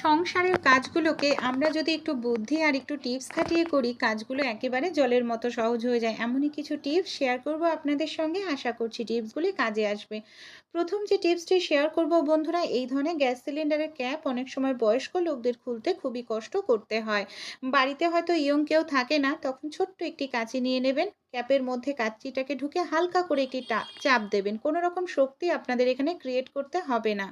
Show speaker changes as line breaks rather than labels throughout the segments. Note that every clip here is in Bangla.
সংসারের কাজগুলোকে আমরা যদি একটু বুদ্ধি আর একটু টিপস খাটিয়ে করি, কাজগুলো একেবারে জলের মতো সহজ হয়ে যায়। এমনই কিছু টিপস শেয়ার করব আপনাদের সঙ্গে। আশা করছি টিপসগুলি কাজে আসবে। প্রথম যে টিপসটি শেয়ার করব, বন্ধুরা, এই ধরনের গ্যাস সিলিন্ডারের ক্যাপ অনেক সময় বয়স্ক লোকদের খুলতে খুবই কষ্ট করতে হয়। বাড়িতে হয়তো ইয়ং কেউ থাকে না, তখন ছোট্ট একটি কাঁচি নিয়ে নেবেন। ক্যাপের মধ্যে কাঁচিটাকে ঢুকে হালকা করে একটি চাপ দেবেন। কোনো রকম শক্তি আপনাদের এখানে ক্রিয়েট করতে হবে না।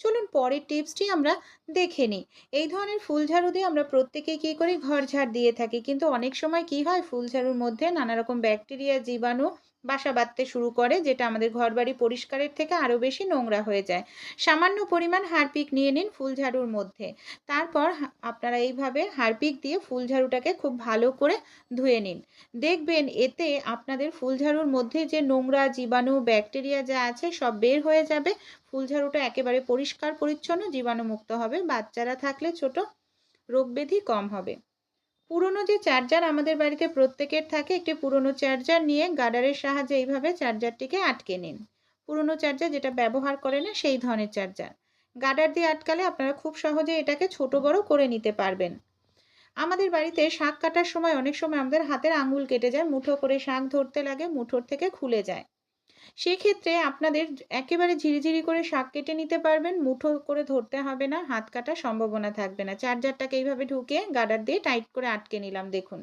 চলুন পরের টিপসটি আমরা দেখে নিই। এই ধরনের ফুলঝাড়ু দিয়ে আমরা প্রত্যেকে কী করি ঘর ঝাড় দিয়ে থাকি? কিন্তু অনেক সময় কি হয়? ফুল ঝাড়ুর মধ্যে নানা রকম ব্যাকটেরিয়া, জীবাণু বাসা বাঁধতে শুরু করে, যেটা আমাদের ঘরবাড়ি পরিষ্কারের থেকে আরও বেশি নোংরা হয়ে যায়। সামান্য পরিমাণ হারপিক নিয়ে নিন ফুল ঝাড়ুর মধ্যে। তারপর আপনারা এইভাবে হারপিক দিয়ে ফুলঝাড়ুটাকে খুব ভালো করে ধুয়ে নিন। দেখবেন এতে আপনাদের ফুলঝাড়ুর মধ্যে যে নোংরা জীবাণু, ব্যাকটেরিয়া যা আছে সব বের হয়ে যাবে। ফুলঝাড়ুটা একেবারে পরিষ্কার, পরিচ্ছন্ন, জীবাণুমুক্ত হবে। বাচ্চারা থাকলে ছোট রোগ ব্যাধি কম হবে। পুরনো যে চার্জার আমাদের বাড়িতে প্রত্যেকের থাকে, একটি পুরনো চার্জার নিয়ে গার্ডারের সাহায্যে এইভাবে চার্জারটিকে আটকে নিন। পুরনো চার্জার যেটা ব্যবহার করে না, সেই ধরনের চার্জার। গার্ডার দিয়ে আটকালে আপনারা খুব সহজে এটাকে ছোট বড় করে নিতে পারবেন। আমাদের বাড়িতে শাক কাটার সময় অনেক সময় আমাদের হাতের আঙুল কেটে যায়, মুঠো করে শাক ধরতে লাগে, মুঠোর থেকে খুলে যায়। সেক্ষেত্রে আপনাদের একেবারে ঝিরিঝিরি করে শাক কেটে নিতে পারবেন, মুঠো করে ধরতে হবে না, হাত কাটার সম্ভাবনা থাকবে না। চার্জারটাকে এইভাবে ঢুকিয়ে গার্ডার দিয়ে টাইট করে আটকে নিলাম, দেখুন।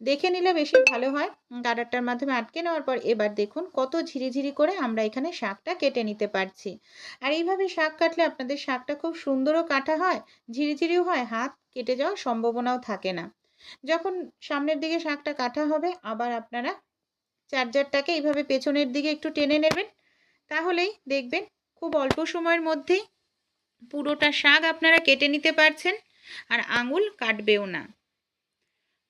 দেখে নিলে বেশি ভালো হয়। গার্ডারটার মাধ্যমে আটকে নেওয়ার পর এবার দেখুন কত ঝিরিঝিরি করে আমরা এখানে শাকটা কেটে নিতে পারছি। আর এইভাবে শাক কাটলে আপনাদের শাকটা খুব সুন্দরও কাটা হয়, ঝিরিঝিরিও হয়, হাত কেটে যাওয়ার সম্ভাবনাও থাকে না। যখন সামনের দিকে শাকটা কাটা হবে, আবার আপনারা চার্জারটাকে এইভাবে পেছনের দিকে একটু টেনে নেবেন। তাহলেই দেখবেন খুব অল্প সময়ের মধ্যেই পুরোটা শাক আপনারা কেটে নিতে পারছেন আর আঙুল কাটবেও না।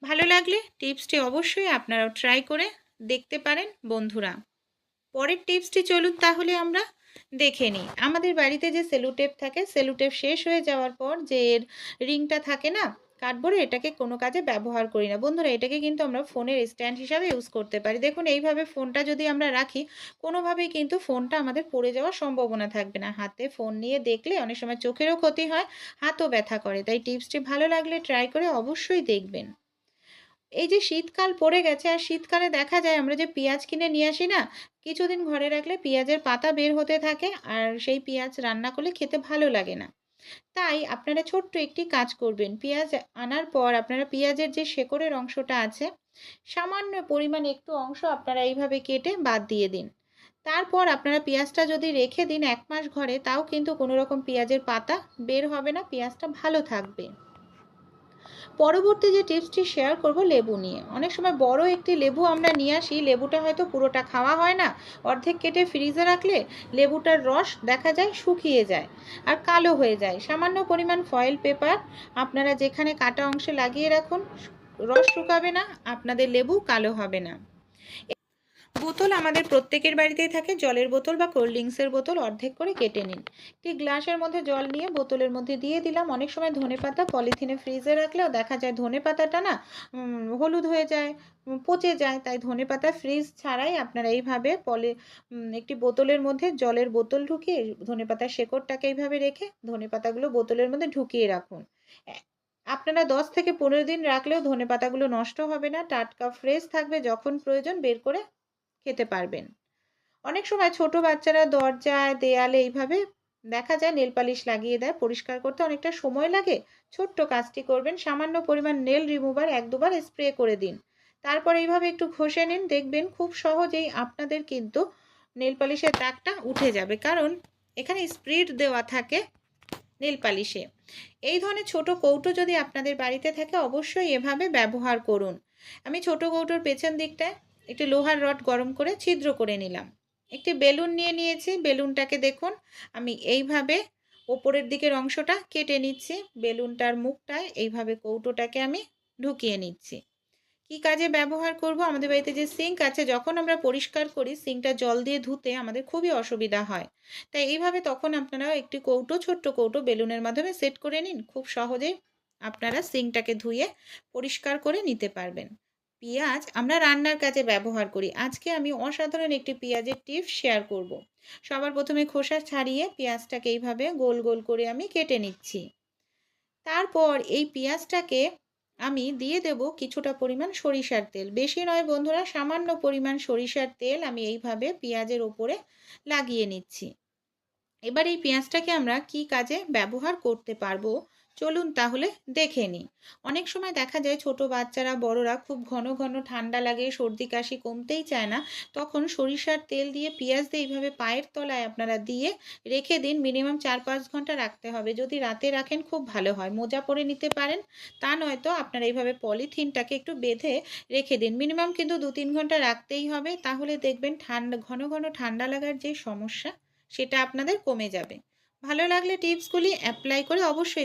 ভালো লাগলে টিপসটি অবশ্যই আপনারাও ট্রাই করে দেখতে পারেন বন্ধুরা। পরের টিপসটি চলুন তাহলে আমরা দেখে নিই। আমাদের বাড়িতে যে সেলুটেপ থাকে সেলুটেপ শেষ হয়ে যাওয়ার পর যে এর রিংটা থাকে না কাঠবোর্ডে এটাকে কোনো কাজে ব্যবহার করি না। বন্ধুরা, এটাকে কিন্তু আমরা ফোনের স্ট্যান্ড হিসাবে ইউজ করতে পারি। দেখুন, এইভাবে ফোনটা যদি আমরা রাখি, কোনোভাবেই কিন্তু ফোনটা আমাদের পড়ে যাওয়ার সম্ভাবনা থাকবে না। হাতে ফোন নিয়ে দেখলে অনেক সময় চোখেরও ক্ষতি হয়, হাতও ব্যথা করে। তাই টিপসটি ভালো লাগলে ট্রাই করে অবশ্যই দেখবেন। এই যে শীতকাল পড়ে গেছে, আর শীতকালে দেখা যায় আমরা যে পেঁয়াজ কিনে নিয়ে আসি না, কিছুদিন ঘরে রাখলে পেঁয়াজের পাতা বের হতে থাকে, আর সেই পেঁয়াজ রান্না করলে খেতে ভালো লাগে না। তাই আপনারা ছোট্ট একটি কাজ করবেন। পেঁয়াজ আনার পর আপনারা পেঁয়াজের যে শেকড়ের অংশটা আছে, সামান্য পরিমাণ একটু অংশ আপনারা এইভাবে কেটে বাদ দিয়ে দিন। তারপর আপনারা পেঁয়াজটা যদি রেখে দিন এক মাস ঘরে, তাও কিন্তু কোনো রকম পেঁয়াজের পাতা বের হবে না, পেঁয়াজটা ভালো থাকবে। পরবর্তী যে টিপসটি শেয়ার করব লেবু নিয়ে। অনেক সময় বড় একটি লেবু আমরা নিয়ে আসি, লেবুটা হয়তো পুরোটা খাওয়া হয় না। অর্ধেক কেটে ফ্রিজে রাখলে লেবুটার রস দেখা যায় শুকিয়ে যায় আর কালো হয়ে যায়। সামান্য পরিমাণ ফয়েল পেপার আপনারা যেখানে কাটা অংশে লাগিয়ে রাখুন, রস শুকাবে না, আপনাদের লেবু কালো হবে না। বোতল আমাদের প্রত্যেকের বাড়িতেই থাকে। জলের বোতল বা কোল্ড ড্রিঙ্কসের বোতল অর্ধেক করে কেটে নিন। একটি গ্লাসের মধ্যে জল নিয়ে বোতলের মধ্যে দিয়ে দিলাম। অনেক সময় ধনে পাতা পলিথিনে ফ্রিজে রাখলেও দেখা যায় ধনে পাতাটা না হলুদ হয়ে যায় পচে যায়। তাই ধনে পাতা ফ্রিজ ছাড়াই আপনারা এইভাবে পলি একটি বোতলের মধ্যে জলের বোতল ঢুকিয়ে ধনে পাতার শেকড়টাকে এইভাবে রেখে ধনে পাতাগুলো বোতলের মধ্যে ঢুকিয়ে রাখুন। আপনারা দশ থেকে পনেরো দিন রাখলেও ধনে পাতাগুলো নষ্ট হবে না। টাটকা ফ্রেশ থাকবে যখন প্রয়োজন বের করে খেতে পারবেন। অনেক সময় ছোট বাচ্চারা দরজায়, দেয়ালে এইভাবে দেখা যায় নেল পালিশ লাগিয়ে দেয়, পরিষ্কার করতে অনেকটা সময় লাগে। ছোট্ট কাজটি করবেন, সামান্য পরিমাণ নেল রিমুভার এক দুবার স্প্রে করে দিন। তারপর এইভাবে একটু ঘষে নিন, দেখবেন খুব সহজেই আপনাদের কিন্তু নেল পালিশের দাগটা উঠে যাবে। কারণ এখানে স্প্রিড দেওয়া থাকে নেল পালিশে। এই ধরনের ছোট কৌটো যদি আপনাদের বাড়িতে থাকে, অবশ্যই এভাবে ব্যবহার করুন। আমি ছোট কৌটোর পেছন দিকটায় একটি লোহার রড গরম করে ছিদ্র করে নিলাম। একটি বেলুন নিয়ে নিয়েছি। বেলুনটাকে দেখুন, আমি এইভাবে ওপরের দিকের অংশটা কেটে নিচ্ছি। বেলুনটার মুখটায় এইভাবে কৌটোটাকে আমি ঢুকিয়ে নিচ্ছি। কি কাজে ব্যবহার করব? আমাদের বাড়িতে যে সিঙ্ক আছে, যখন আমরা পরিষ্কার করি সিঙ্কটা জল দিয়ে ধুতে আমাদের খুবই অসুবিধা হয়। তাই এইভাবে তখন আপনারা একটি কৌটো, ছোট্ট কৌটো বেলুনের মাধ্যমে সেট করে নিন। খুব সহজেই আপনারা সিঙ্কটাকে ধুয়ে পরিষ্কার করে নিতে পারবেন। পেঁয়াজ আমরা রান্নার কাজে ব্যবহার করি। আজকে আমি অসাধারণ একটি পেঁয়াজের টিপস শেয়ার করব। সবার প্রথমে খোসা ছাড়িয়ে পেঁয়াজটাকে এইভাবে গোল গোল করে আমি কেটে নিচ্ছি। তারপর এই পেঁয়াজটাকে আমি দিয়ে দেব কিছুটা পরিমাণ সরিষার তেল। বেশি নয় বন্ধুরা, সামান্য পরিমাণ সরিষার তেল আমি এইভাবে পেঁয়াজের ওপরে লাগিয়ে নিচ্ছি। এবার এই পেঁয়াজটাকে আমরা কি কাজে ব্যবহার করতে পারব চলুন তাহলে দেখে নিই। অনেক সময় দেখা যায় ছোট বাচ্চারা, বড়রা খুব ঘন ঘন ঠান্ডা লাগে, সর্দি কাশি কমতেই চায় না। তখন সরিষার তেল দিয়ে পেঁয়াজ দিয়ে এইভাবে পায়ের তলায় আপনারা দিয়ে রেখে দিন, মিনিমাম চার পাঁচ ঘণ্টা রাখতে হবে। যদি রাতে রাখেন খুব ভালো হয়। মোজা পরে নিতে পারেন, তা নয়তো আপনারা এইভাবে পলিথিনটাকে একটু বেঁধে রেখে দিন। মিনিমাম কিন্তু দু তিন ঘণ্টা রাখতেই হবে। তাহলে দেখবেন ঠান্ডা, ঘন ঘন ঠান্ডা লাগার যে সমস্যা, সেটা আপনাদের কমে যাবে। ভালো লাগলে টিপসগুলি অ্যাপ্লাই করে অবশ্যই